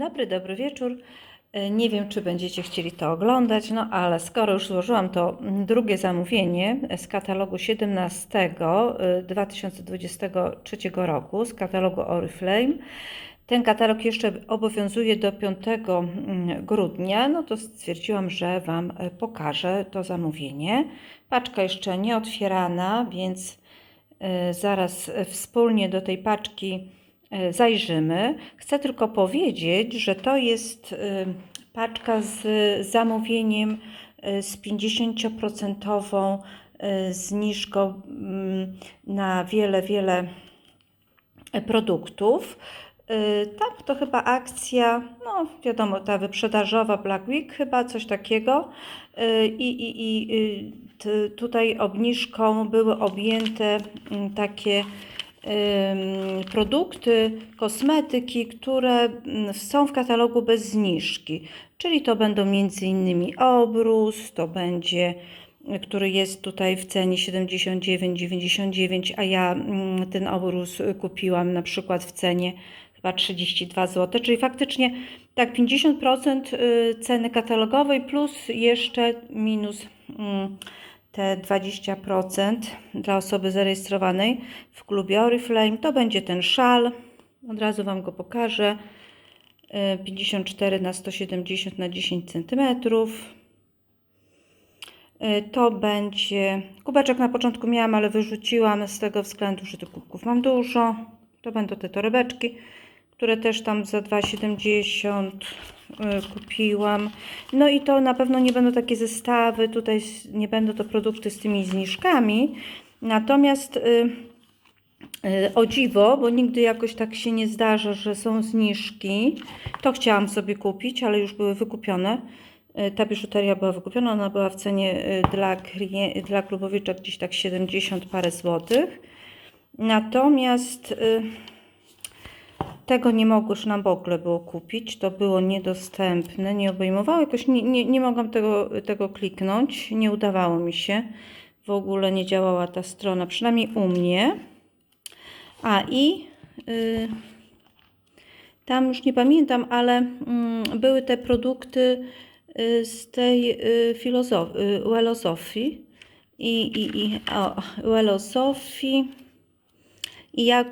Dobry, dobry wieczór. E, Nie wiem, czy będziecie chcieli to oglądać, no ale skoro już złożyłam to drugie zamówienie z katalogu 17 e, 2023 roku, z katalogu Oriflame, ten katalog jeszcze obowiązuje do 5 mm, grudnia, no to stwierdziłam, że Wam e, pokażę to zamówienie. Paczka jeszcze nie otwierana, więc e, zaraz e, wspólnie do tej paczki e, zajrzymy. Chcę tylko powiedzieć, że to jest e, paczka z zamówieniem e, z 50% e, zniżką mm, na wiele, wiele produktów. Tam to chyba akcja, no wiadomo, ta wyprzedażowa Black Week, chyba coś takiego. I, i, i y, tutaj obniżką były objęte mm, takie produkty, kosmetyki, które mm, są w katalogu bez zniżki. Czyli to będą innymi obrus, to będzie który jest tutaj w cenie 79,99, a ja mm, ten obrus kupiłam na przykład w cenie chyba 32 zł, czyli faktycznie tak 50% y, ceny katalogowej plus jeszcze minus mm, te 20% dla osoby zarejestrowanej w klubie Oriflame. To będzie ten szal, od razu Wam go pokażę. Y, 54 na 170 na 10 centymetrów. Y, To będzie. Kubeczek na początku miałam, ale wyrzuciłam z tego względu, że tych kubków mam dużo. To będą te torebeczki, które też tam za 2,70 y, kupiłam. No i to na pewno nie będą takie zestawy, tutaj nie będą to produkty z tymi zniżkami. Natomiast y, y, o dziwo, bo nigdy jakoś tak się nie zdarza, że są zniżki. To chciałam sobie kupić, ale już były wykupione. Y, Ta biżuteria była wykupiona, ona była w cenie y, dla, dla klubowiczek gdzieś tak 70 parę złotych. Natomiast y, tego nie mogło nam w ogóle było kupić, to było niedostępne, nie obejmowało, jakoś nie, nie, nie mogłam tego, tego kliknąć, nie udawało mi się, w ogóle nie działała ta strona, przynajmniej u mnie. A i y, tam już nie pamiętam, ale mm, były te produkty y, z tej y, filozof- y, Welosofii i, i, i o, Welosofii i jak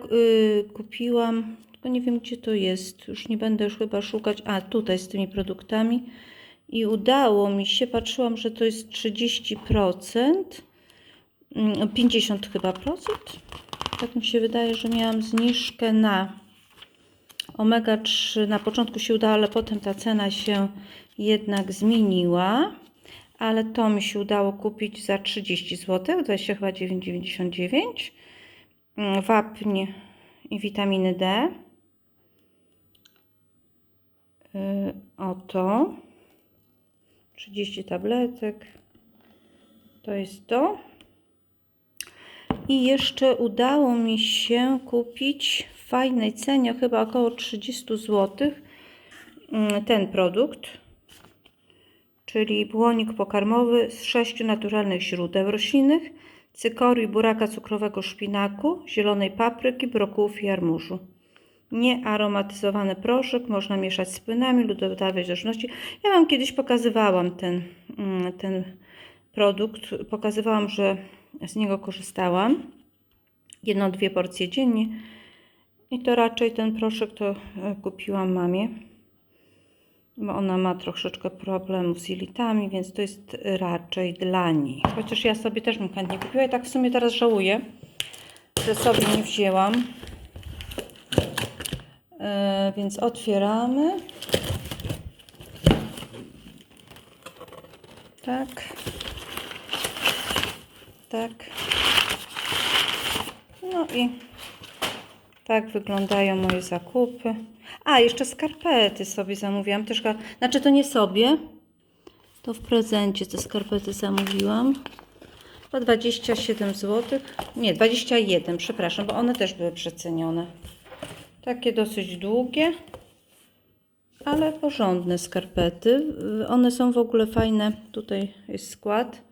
kupiłam, nie wiem gdzie to jest, już nie będę już chyba szukać, a tutaj z tymi produktami. I udało mi się, patrzyłam, że to jest 30%, mm, 50 chyba procent, tak mi się wydaje, że miałam zniżkę na omega 3, na początku się udało, ale potem ta cena się jednak zmieniła, ale to mi się udało kupić za 30 zł, 20 chyba 9,99 mm, wapń i witaminy D. Yy, oto 30 tabletek. To jest to. I jeszcze udało mi się kupić w fajnej cenie, chyba około 30 zł, mm, ten produkt, czyli błonik pokarmowy z sześciu naturalnych źródeł roślinnych, cykorii, buraka cukrowego, szpinaku, zielonej papryki, brokułów i jarmużu. Niearomatyzowany proszek można mieszać z płynami lub dodawać do żywności. Ja Wam kiedyś pokazywałam ten, mm, ten produkt. Pokazywałam, że z niego korzystałam. Jedną, dwie porcje dziennie. I to raczej ten proszek to e, kupiłam mamie, bo ona ma troszeczkę problemów z jelitami, więc to jest raczej dla niej. Chociaż ja sobie też bym chętnie kupiła i tak w sumie teraz żałuję, że sobie nie wzięłam. E, więc otwieramy. Tak. Tak. No i tak wyglądają moje zakupy. A, jeszcze skarpety sobie zamówiłam. Też, znaczy to nie sobie, to w prezencie te skarpety zamówiłam. Po 27 zł. Nie, 21, przepraszam, bo one też były przecenione. Takie dosyć długie, ale porządne skarpety. One są w ogóle fajne. Tutaj jest skład.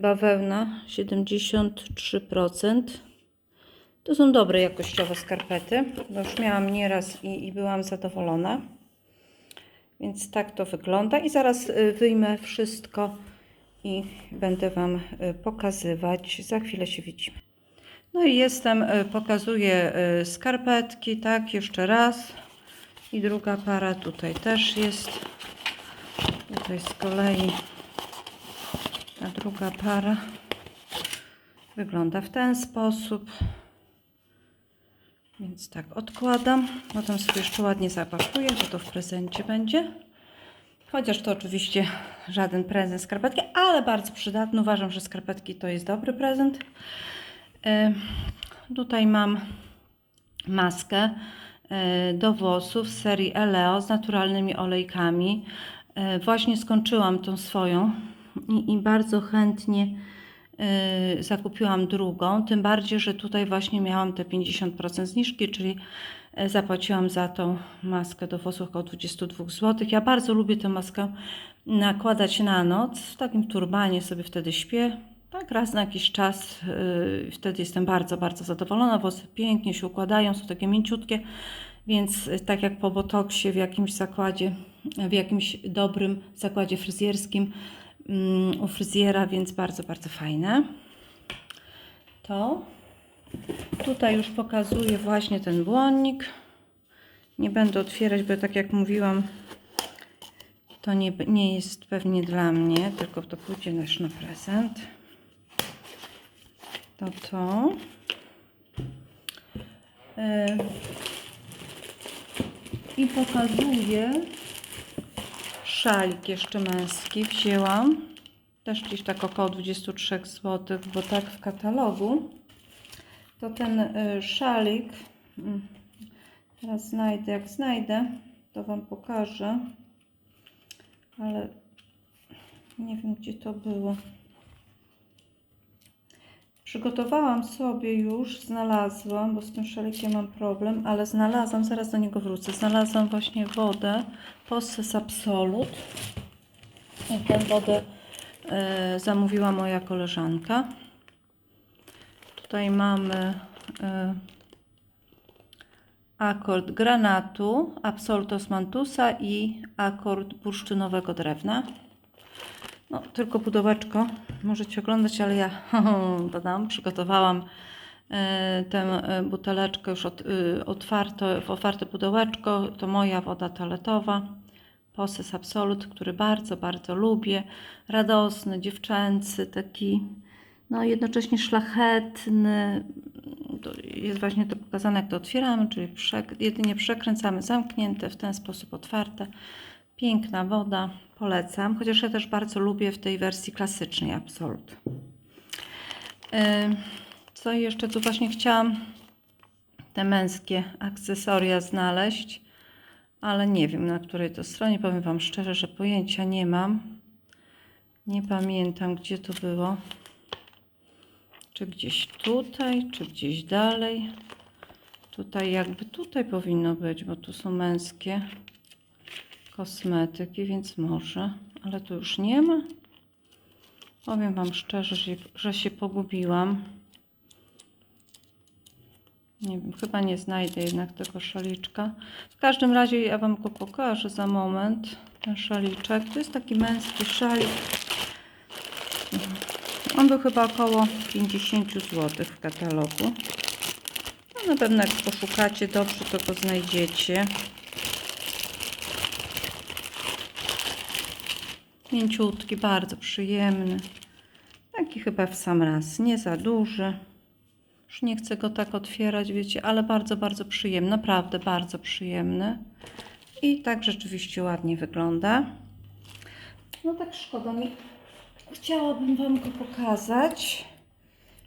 Bawełna 73%. To są dobre jakościowe skarpety, bo już miałam nieraz i, i byłam zadowolona. Więc tak to wygląda i zaraz y, wyjmę wszystko i będę Wam y, pokazywać. Za chwilę się widzimy. No i jestem, y, pokazuję y, skarpetki, tak, jeszcze raz. I druga para tutaj też jest. Tutaj z kolei ta druga para wygląda w ten sposób. Więc tak odkładam. Potem sobie jeszcze ładnie zapakuję, bo to w prezencie będzie. Chociaż to oczywiście żaden prezent skarpetki, ale bardzo przydatny. Uważam, że skarpetki to jest dobry prezent. E, Tutaj mam maskę e, do włosów z serii Eleo z naturalnymi olejkami. E, Właśnie skończyłam tą swoją i, i bardzo chętnie zakupiłam drugą. Tym bardziej, że tutaj właśnie miałam te 50% zniżki, czyli zapłaciłam za tą maskę do włosów około 22 zł. Ja bardzo lubię tę maskę nakładać na noc. W takim turbanie sobie wtedy śpię. Tak raz na jakiś czas, yy, wtedy jestem bardzo, bardzo zadowolona. Włosy pięknie się układają, są takie mięciutkie, więc y, tak jak po botoksie w jakimś zakładzie, w jakimś dobrym zakładzie fryzjerskim mm, u fryzjera, więc bardzo, bardzo fajne. To tutaj już pokazuję właśnie ten błonnik. Nie będę otwierać, bo tak jak mówiłam, to nie, nie jest pewnie dla mnie, tylko to pójdzie nasz na prezent. To to. E, I pokazuję szalik jeszcze męski. Wzięłam też gdzieś tak około 23 zł, bo tak w katalogu. To ten e, szalik, mm, teraz znajdę, jak znajdę, to Wam pokażę ale nie wiem gdzie to było. Przygotowałam sobie już, znalazłam, bo z tym szalikiem mam problem, ale znalazłam, zaraz do niego wrócę. Znalazłam właśnie wodę Posses Absolut. I tę wodę e, zamówiła moja koleżanka. Tutaj mamy e, akord granatu, absolut osmantusa i akord bursztynowego drewna. No, tylko pudełeczko możecie oglądać, ale ja dodam, przygotowałam e, tę e, buteleczkę już od, y, otwarte, w otwarte pudełeczko. To moja woda toaletowa, Posses Absolut, który bardzo, bardzo lubię. Radosny, dziewczęcy, taki no jednocześnie szlachetny. To jest właśnie to pokazane, jak to otwieramy, czyli przek jedynie przekręcamy zamknięte, w ten sposób otwarte. Piękna woda, polecam, chociaż ja też bardzo lubię w tej wersji klasycznej Absolut. Yy, Co jeszcze? Tu właśnie chciałam te męskie akcesoria znaleźć, ale nie wiem na której to stronie. Powiem Wam szczerze, że pojęcia nie mam. Nie pamiętam, gdzie to było. Czy gdzieś tutaj, czy gdzieś dalej. Tutaj jakby tutaj powinno być, bo tu są męskie kosmetyki, więc może, ale tu już nie ma. Powiem Wam szczerze, że, że się pogubiłam. Nie wiem, chyba nie znajdę jednak tego szaliczka. W każdym razie ja Wam go pokażę za moment. Ten szaliczek. To jest taki męski szalik. On był chyba około 50 zł w katalogu. No na pewno jak poszukacie dobrze, to go znajdziecie. Mięciutki, bardzo przyjemny. Taki chyba w sam raz, nie za duży. Już nie chcę go tak otwierać, wiecie, ale bardzo, bardzo przyjemny. Naprawdę bardzo przyjemny. I tak rzeczywiście ładnie wygląda. No tak szkoda mi. Chciałabym Wam go pokazać.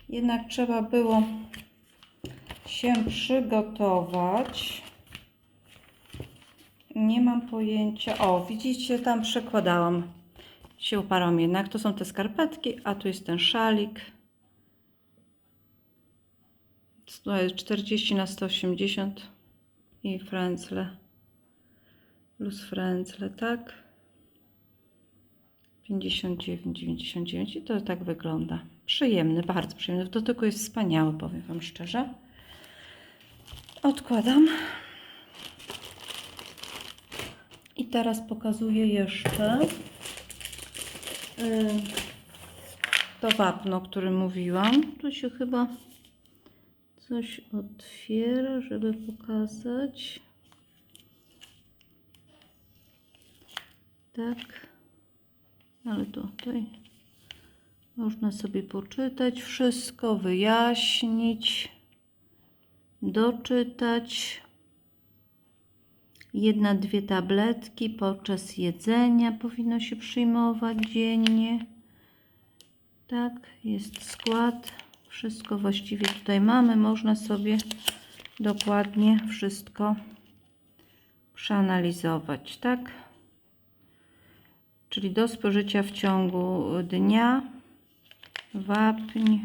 Jednak trzeba było się przygotować. Nie mam pojęcia. O, widzicie, tam przekładałam. Się uparłam jednak. To są te skarpetki, a tu jest ten szalik. To jest 40 na 180 i frędzle. Plus frędzle, tak? 59, 99 i to tak wygląda. Przyjemny, bardzo przyjemny. W dotyku jest wspaniały, powiem Wam szczerze. Odkładam. I teraz pokazuję jeszcze to wapno, o którym mówiłam. Tu się chyba coś otwiera, żeby pokazać. Tak. Ale tutaj można sobie poczytać wszystko, wyjaśnić, doczytać. Jedna, dwie tabletki podczas jedzenia powinno się przyjmować dziennie. Tak, jest skład. Wszystko właściwie tutaj mamy. Można sobie dokładnie wszystko przeanalizować, tak? Czyli do spożycia w ciągu dnia wapń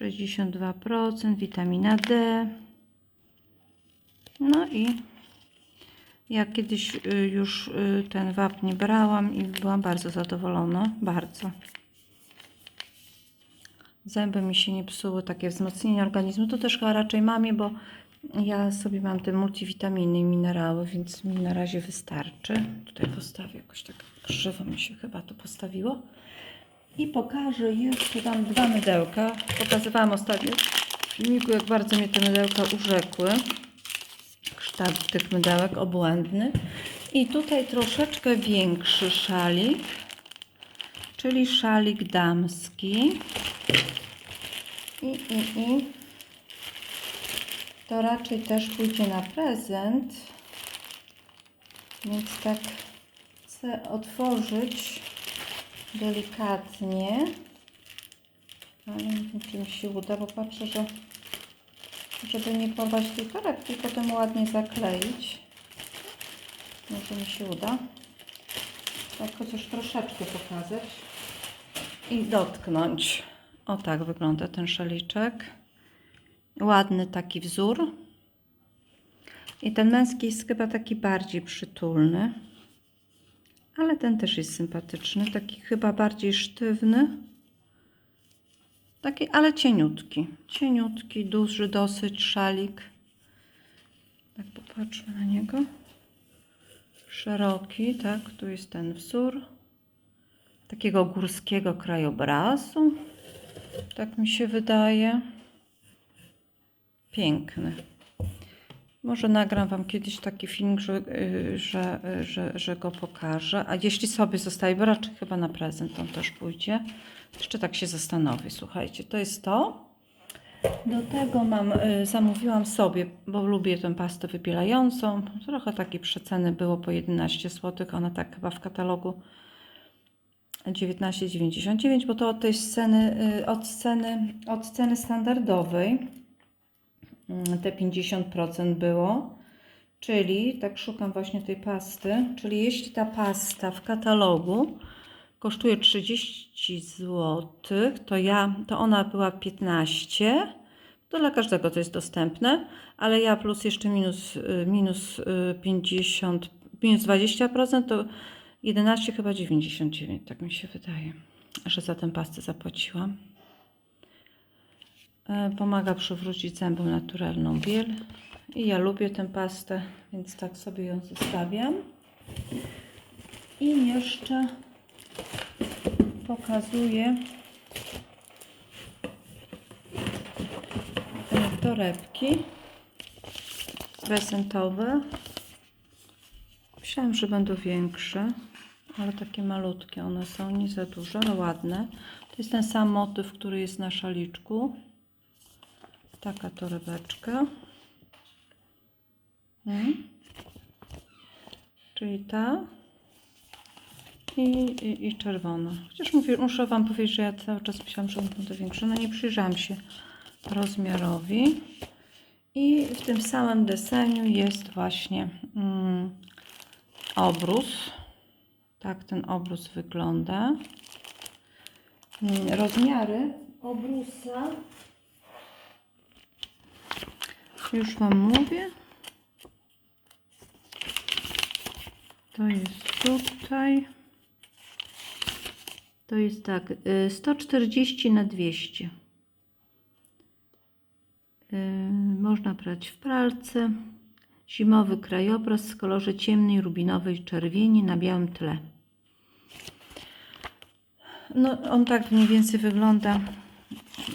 62%, witamina D. No i ja kiedyś y, już y, ten wapń brałam i byłam bardzo zadowolona, bardzo. Zęby mi się nie psuły, takie wzmocnienie organizmu. To też chyba raczej mamie, bo ja sobie mam te multivitaminy i minerały, więc mi na razie wystarczy. Tutaj postawię jakoś tak krzywo mi się chyba to postawiło. I pokażę jeszcze tam dwa mydełka. Pokazywałam ostatnio w filmiku, jak bardzo mnie te mydełka urzekły. Kształt tych mydełek obłędny. I tutaj troszeczkę większy szalik, czyli szalik damski. I, i, i to raczej też pójdzie na prezent. Więc tak chcę otworzyć delikatnie. Ale nie wiem, czy mi się uda, bo patrzę, że żeby nie porwać tej torebki, potem ładnie zakleić. Może mi się uda. Tak chociaż troszeczkę pokazać. I dotknąć. O tak wygląda ten szaliczek. Ładny taki wzór. I ten męski jest chyba taki bardziej przytulny. Ale ten też jest sympatyczny. Taki chyba bardziej sztywny. Taki, ale cieniutki. Cieniutki, duży dosyć szalik. Tak popatrzmy na niego. Szeroki, tak. Tu jest ten wzór. Takiego górskiego krajobrazu. Tak mi się wydaje. Piękny. Może nagram Wam kiedyś taki film, że, y, że, y, że, że go pokażę. A jeśli sobie zostaje, bo raczej chyba na prezent on też pójdzie. Jeszcze tak się zastanowię. Słuchajcie, to jest to. Do tego mam, y, zamówiłam sobie, bo lubię tę pastę wybielającą. Trochę takiej przeceny było po 11 zł. Ona tak chyba w katalogu 19,99, bo to od tej sceny, od sceny, od ceny standardowej te 50% było. Czyli, tak szukam właśnie tej pasty, czyli jeśli ta pasta w katalogu kosztuje 30 zł, to ja, to ona była 15, to dla każdego to jest dostępne, ale ja plus jeszcze minus, y, minus y, 50, minus 20% to 11 chyba 99, tak mi się wydaje, że za tę pastę zapłaciłam. E, Pomaga przywrócić zębom naturalną biel. I ja lubię tę pastę, więc tak sobie ją zostawiam. I jeszcze pokazuję te torebki prezentowe. Myślałam, że będą większe, ale takie malutkie one są, nie za duże, ale ładne. To jest ten sam motyw, który jest na szaliczku. Taka torebeczka. Mm. Czyli ta i, i, i czerwona. Chociaż mówię, muszę Wam powiedzieć, że ja cały czas myślałam, że one będą większe. No nie przyjrzałam się rozmiarowi. I w tym samym deseniu jest właśnie mm, obrus. Tak ten obrus wygląda. Mm, Rozmiary obrusa już Wam mówię. To jest tutaj. To jest tak, y, 140 na 200. Y, Można brać w pralce. Zimowy krajobraz w kolorze ciemnej rubinowej czerwieni na białym tle. No, on tak mniej więcej wygląda.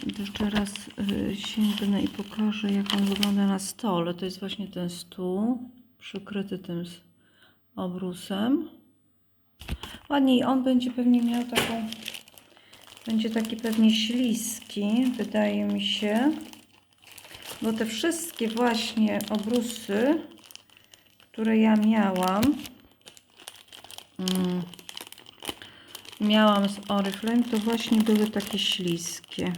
Jeszcze raz y, sięgnę i pokażę, jak on wygląda na stole. To jest właśnie ten stół, przykryty tym obrusem. Ładniej, on będzie pewnie miał taką, będzie taki pewnie śliski, wydaje mi się. Bo te wszystkie właśnie obrusy, które ja miałam, mm, miałam z Oriflame, to właśnie były takie śliskie.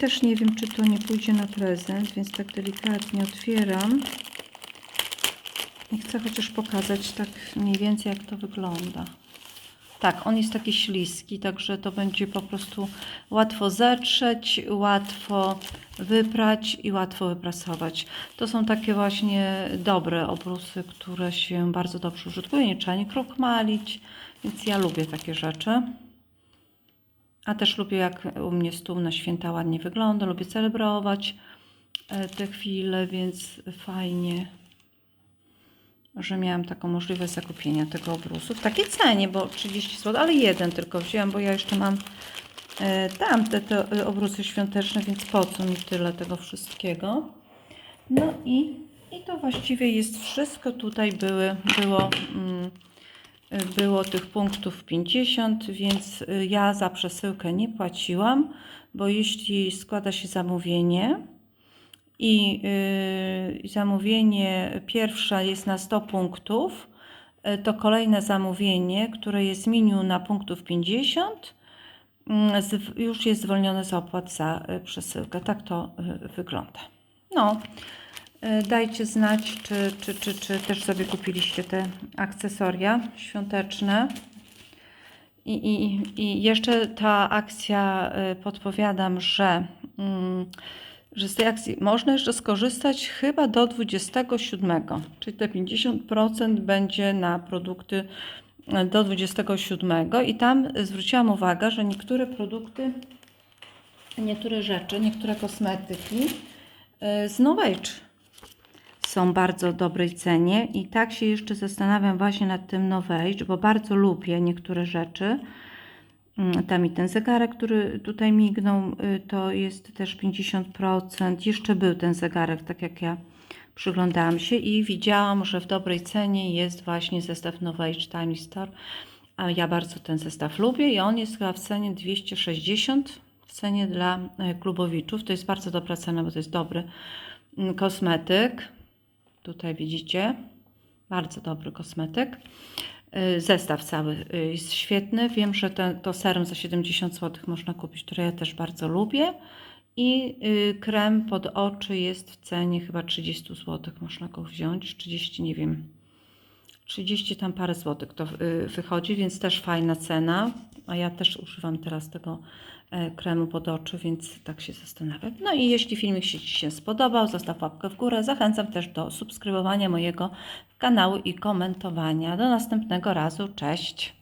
Też nie wiem, czy to nie pójdzie na prezent, więc tak delikatnie otwieram. I chcę chociaż pokazać tak mniej więcej, jak to wygląda. Tak, on jest taki śliski, także to będzie po prostu łatwo zetrzeć, łatwo wyprać i łatwo wyprasować. To są takie właśnie dobre obrusy, które się bardzo dobrze użytkuje. Nie trzeba nie krokmalić, więc ja lubię takie rzeczy. A też lubię, jak u mnie stół na święta ładnie wygląda. Lubię celebrować e, te chwile, więc fajnie, że miałam taką możliwość zakupienia tego obrusu w takiej cenie, bo 30 zł, ale jeden tylko wzięłam, bo ja jeszcze mam e, tamte te e, obrusy świąteczne, więc po co mi tyle tego wszystkiego. No i, i to właściwie jest wszystko. Tutaj były, było, mm, było tych punktów 50, więc y, ja za przesyłkę nie płaciłam, bo jeśli składa się zamówienie, i y, zamówienie pierwsze jest na 100 punktów, y, to kolejne zamówienie, które jest minimum na punktów 50, mm, już jest zwolnione z opłat za przesyłkę. Tak to wygląda. No, dajcie znać, czy, czy, czy, czy też sobie kupiliście te akcesoria świąteczne. I, i, I jeszcze ta akcja, y, podpowiadam, że, mm, że z tej akcji można jeszcze skorzystać chyba do 27, czyli te 50% będzie na produkty y, do 27 i tam zwróciłam uwagę, że niektóre produkty, niektóre rzeczy, niektóre kosmetyki z Age są bardzo dobrej cenie i tak się jeszcze zastanawiam właśnie nad tym New Age, bo bardzo lubię niektóre rzeczy. Mm, Tam i ten zegarek, który tutaj mignął, y, to jest też 50%. Jeszcze był ten zegarek, tak jak ja przyglądałam się i widziałam, że w dobrej cenie jest właśnie zestaw New Age Tiny Store. A ja bardzo ten zestaw lubię i on jest chyba w cenie 260 w cenie dla y, klubowiczów. To jest bardzo dobra cena, bo to jest dobry mm, kosmetyk. Tutaj widzicie, bardzo dobry kosmetyk. Y, Zestaw cały y, jest świetny. Wiem, że ten, to serum za 70 zł można kupić, które ja też bardzo lubię. I y, krem pod oczy jest w cenie chyba 30 zł. Można go wziąć. 30, nie wiem. 30 tam parę złotych to wychodzi, więc też fajna cena. A ja też używam teraz tego kremu pod oczy, więc tak się zastanawiam. No i jeśli filmik się Ci się spodobał, zostaw łapkę w górę. Zachęcam też do subskrybowania mojego kanału i komentowania. Do następnego razu. Cześć!